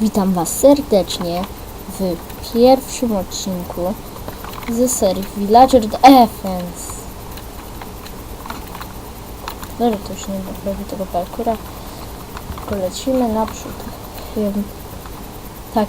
Witam Was serdecznie w pierwszym odcinku ze serii Villager Defense. Dobra, to już nie robi tego parkura. Tylko lecimy naprzód. Tak,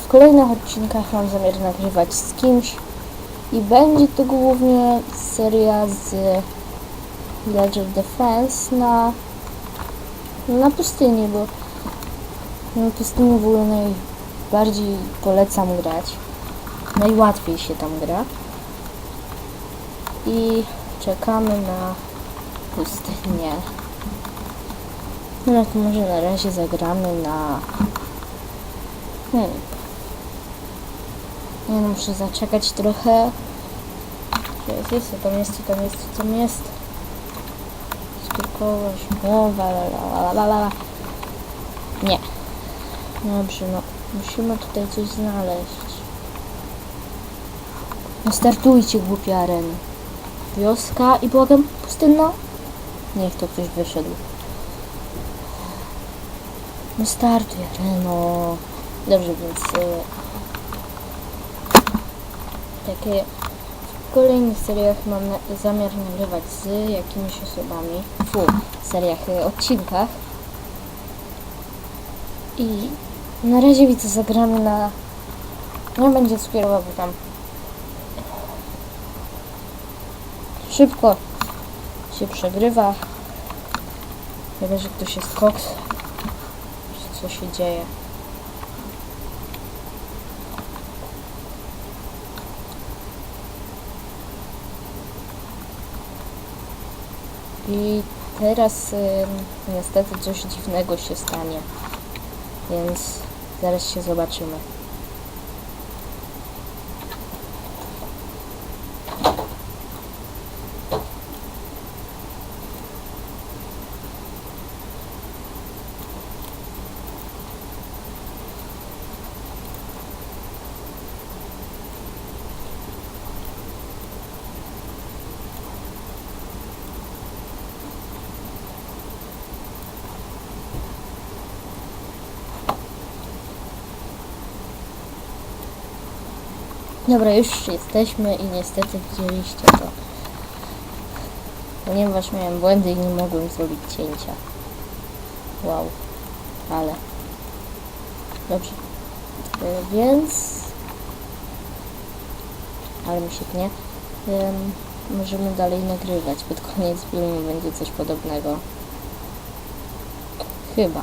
w kolejnych odcinkach mam zamiar nagrywać z kimś i będzie to głównie seria z Villager Defense na, na pustyni, bo na pustyni w ogóle najbardziej polecam grać. Najłatwiej się tam gra. I czekamy na pustynię. No to może na razie zagramy na... Nie no, muszę zaczekać trochę. Jest, jest, tam jest, tam jest, tam jest. Skutkowość, mowa, la la la la la. Nie. Dobrze, no musimy tutaj coś znaleźć. No startujcie, głupia areny. Wioska i błagam pustynna. Niech to ktoś wyszedł. No startuj, areno. Dobrze, więc... Y, takie... W kolejnych seriach mam na, zamiar nagrywać z jakimiś osobami. Fu, seriach, y, odcinkach. I na razie widzę, zagramy na... Nie będzie skierował, tam szybko się przegrywa. Chyba, że ktoś jest koks. Co się dzieje? I teraz ym, niestety coś dziwnego się stanie. Więc zaraz się zobaczymy. Dobra, już jesteśmy i niestety widzieliście to. Ponieważ miałem błędy i nie mogłem zrobić cięcia. Wow. Ale. Dobrze. E, Więc... Ale mi się tnie. Em, możemy dalej nagrywać. Pod koniec filmu będzie coś podobnego. Chyba.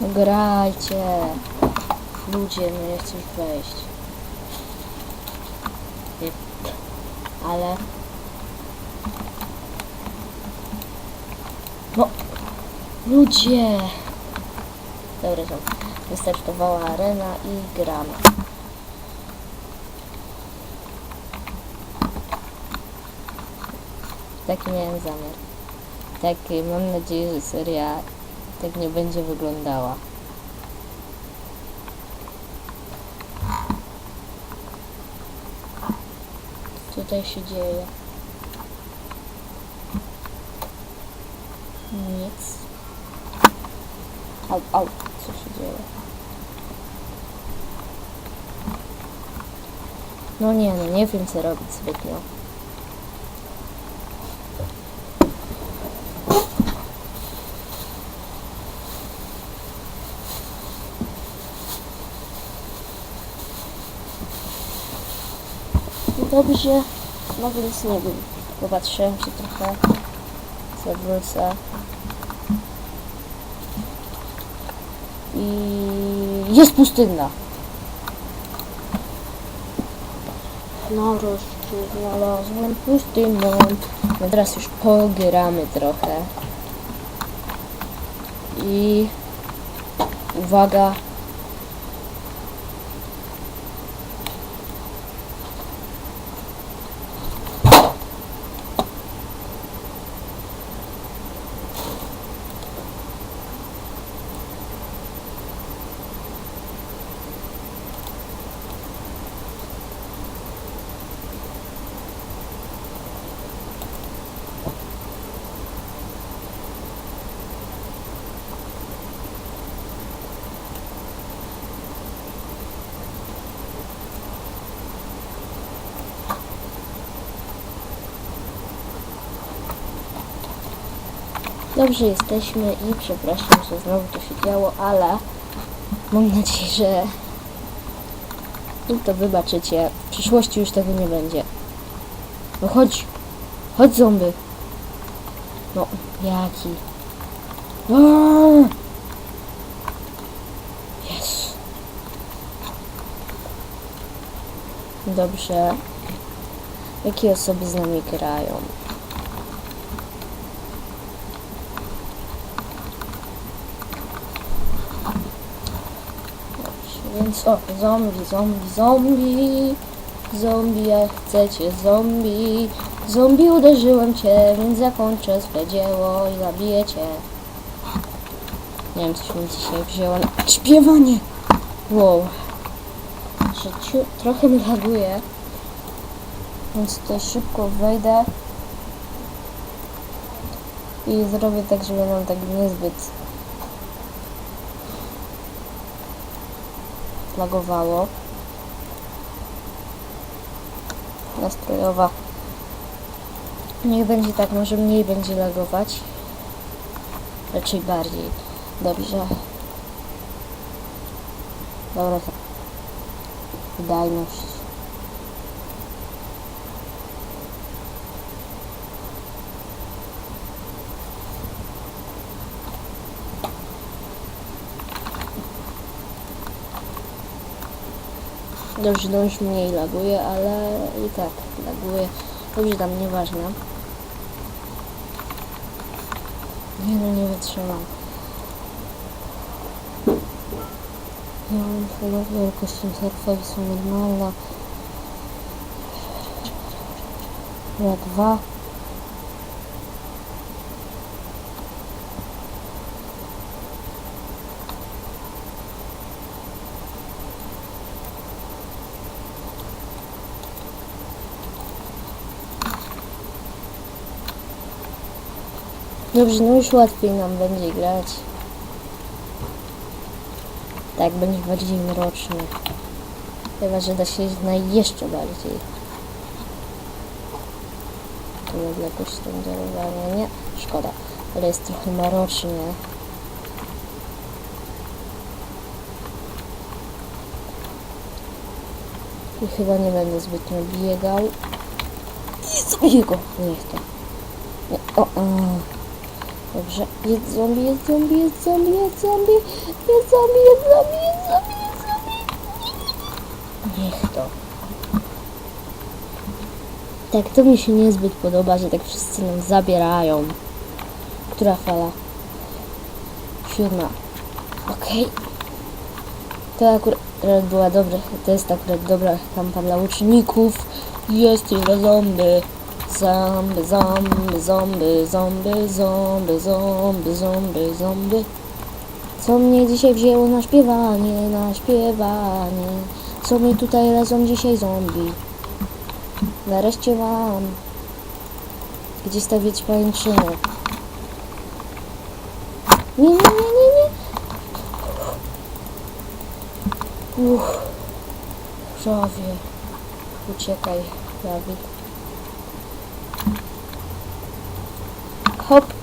No grajcie. Ludzie, no ja chcę już wejść. Nie. Ale... No! Ludzie! Dobra, to wystartowała arena i gramy. Taki miałem zamiar. Tak, mam nadzieję, że seria tak nie będzie wyglądała. Co tutaj się dzieje? Nic. Au, au, co się dzieje? No nie, no nie wiem co robić zbytnio. Dobrze, no więc nie wiem. Popatrzyłem się trochę. Zawrócę. I jest pustynna. Nareszcie znalazłem pustynną. No teraz już pogramy trochę. I uwaga, Dobrze jesteśmy i przepraszam, że znowu to się działo, ale mam nadzieję, że i to wybaczycie. W przyszłości już tego nie będzie. No chodź, chodź zombie. No, jaki? Aaaa! Jest. Dobrze. Jakie osoby z nami grają? Dobrze, więc o, zombie, zombie, zombie. Zombie, jak chcecie, zombie. Zombie, uderzyłem cię, więc zakończę swe dzieło i zabiję cię. Nie wiem, coś mi dzisiaj wzięło na śpiewanie. Wow. Że ciu, trochę mi laguje. Więc tutaj szybko wejdę. I zrobię tak, żeby nam tak niezbyt lagowało. Nastrojowa. Niech będzie tak, może mniej będzie lagować. Raczej bardziej. Dobrze. Dobra, to wydajność. No już mniej laguje, ale i tak laguje. Dobrze, tam nieważne. Nie no, nie wytrzymam. Ja mam chyba wielkość interfejsu normalna. Ja dwa. Dobrze, no już łatwiej nam będzie grać. Tak, będzie bardziej mrocznie. Chyba, że da się na jeszcze bardziej. Tu odległość renderowania, nie? Szkoda, ale jest trochę mrocznie. I chyba nie będę zbytnio biegał. I zabiję go! Niech to. Nie, o, o. Dobrze. Jest zombie, jest zombie, jest zombie, jest zombie, jest zombie, jest zombie, jest zombie, jest zombie. Niech to. Tak, to mi się niezbyt podoba, że tak wszyscy nam zabierają. Która fala? Siódma. Okej. To akurat była dobra, to jest akurat dobra kampa dla uczniów. Jest ile zombie. Zombie, zombie, zombie, zombie, zombie, zombie, zombie, zombie. Co mnie dzisiaj wzięło na śpiewanie, na śpiewanie? Co mi tutaj razem dzisiaj zombie? Nareszcie mam. Gdzie stawiać pajęczynę? Nie, nie, nie, nie, nie. Uff. Prawie. Uciekaj, Dawid. 컵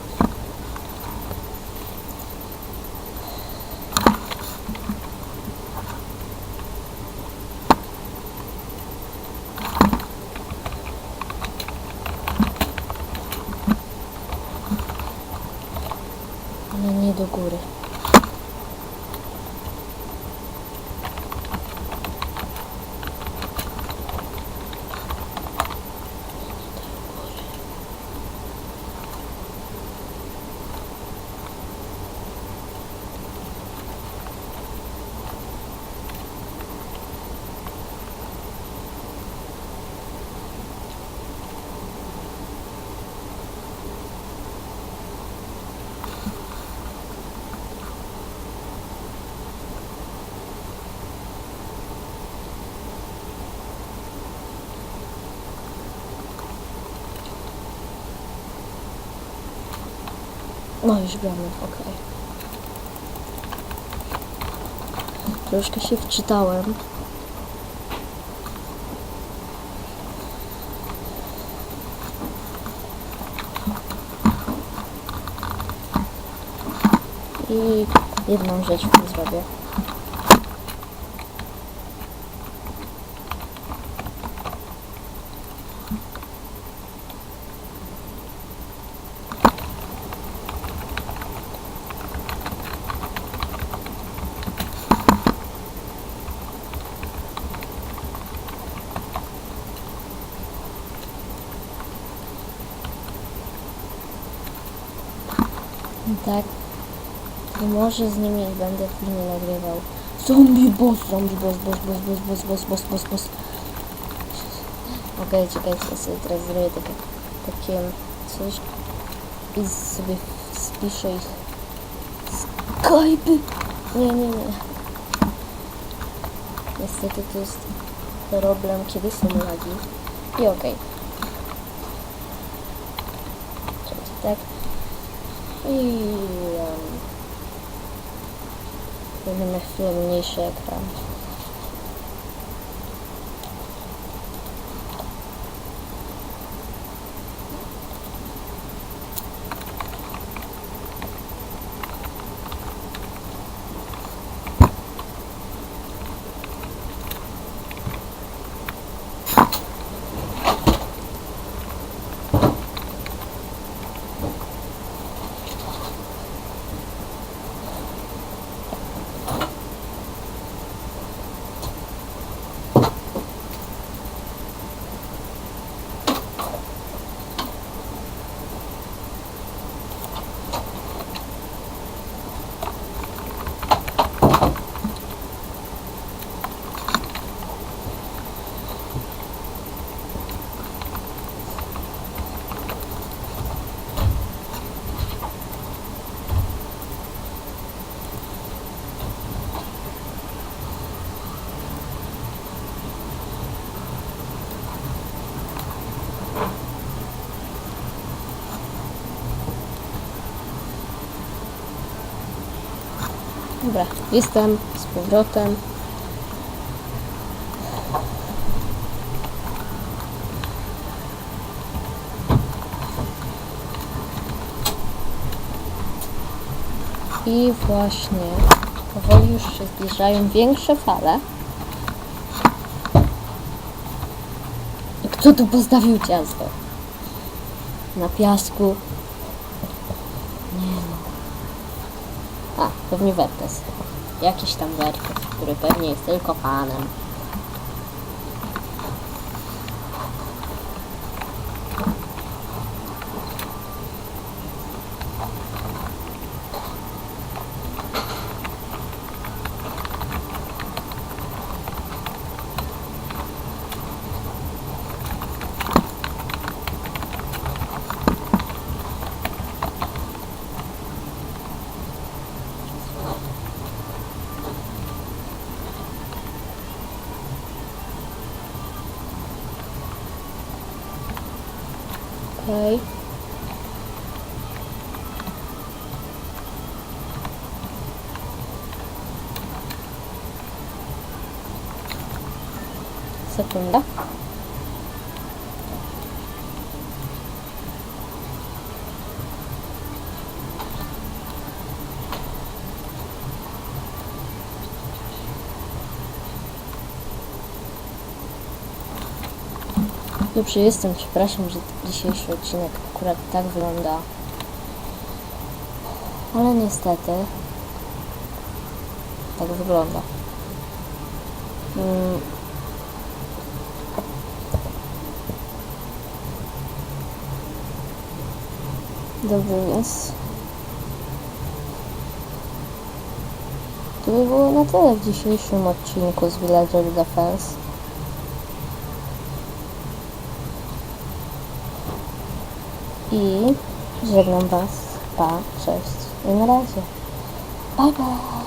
No już wiemy, okej. Troszkę się wczytałem. I jedną rzecz zrobię. Tak. To może z nimi będę filmy nagrywał. Zombie boss, zombie boss, boss, boss, boss, boss, boss, boss, boss, boss. Okej, czekajcie, ja sobie teraz zrobię takie, takie coś i sobie spiszę ich Skype. Nie, nie, nie. Niestety to jest problem, kiedy są lagi. I okej. Czekajcie, tak. и... Именно сильнейший экран. Dobra, jestem z powrotem. I właśnie powoli już się zbliżają większe fale. Kto tu postawił ciasto? Na piasku. Nie no. Pewnie Wertes. Jakiś tam Wertes, który pewnie jest tylko panem. Okay. Setengah. Dobrze jestem, przepraszam, że dzisiejszy odcinek akurat tak wygląda. Ale niestety tak wygląda. Mm. Dobrze więc. To by było na tyle w dzisiejszym odcinku z Villager Defense. I żegnam Was. Pa, cześć i na razie. Bye bye.